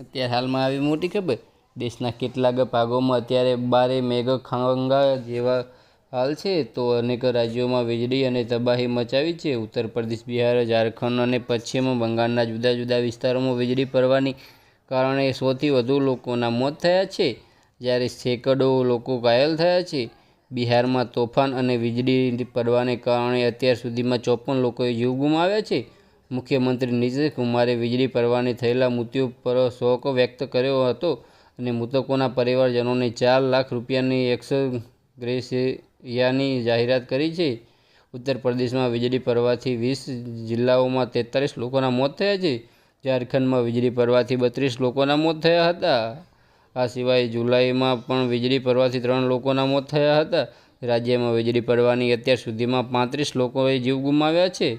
અત્યારે હાલમાં આવી મોટી ખબર? દેશના કેટલાક ભાગોમાં અત્યારે બારે મેઘખંગા જેવા હાલ છે તો અનેક રાજ્યોમાં વીજળી અને તબાહી મચાવી છે. ઉત્તર પ્રદેશ બિહાર, ઝારખંડ અને પશ્ચિમ બંગાળના જુદા જુદા વિસ્તારોમાં વીજળી પડવાની કારણે સૌથી વધુ લોકોના મોત થયા છે. જ્યારે સેંકડો લોકો ઘાયલ થયા છે. બિહારમાં તોફાન અને વીજળી પડવાને કારણે અત્યાર સુધીમાં ચોપન લોકોએ જીવ ગુમાવ્યા છે. મુખ્યમંત્રી નીતિશ કુમારે વીજળી પડવાને થયેલા મૃત્યુ પર શોક વ્યક્ત કર્યો હતો અને મૃતકોના પરિવારજનોને ચાર લાખ રૂપિયાની એક્સગ્રેશિયાની જાહેરાત કરી છે. ઉત્તર પ્રદેશમાં વીજળી પડવાથી વીસ જિલ્લાઓમાં તેતાલીસ લોકોના મોત થયા છે. ઝારખંડમાં વીજળી પડવાથી બત્રીસ લોકોના મોત થયા હતા. આ સિવાય જુલાઈમાં પણ વીજળી પડવાથી ત્રણ લોકોના મોત થયા હતા. રાજ્યમાં વીજળી પડવાની અત્યાર સુધીમાં પાંત્રીસ લોકોએ જીવ ગુમાવ્યા છે.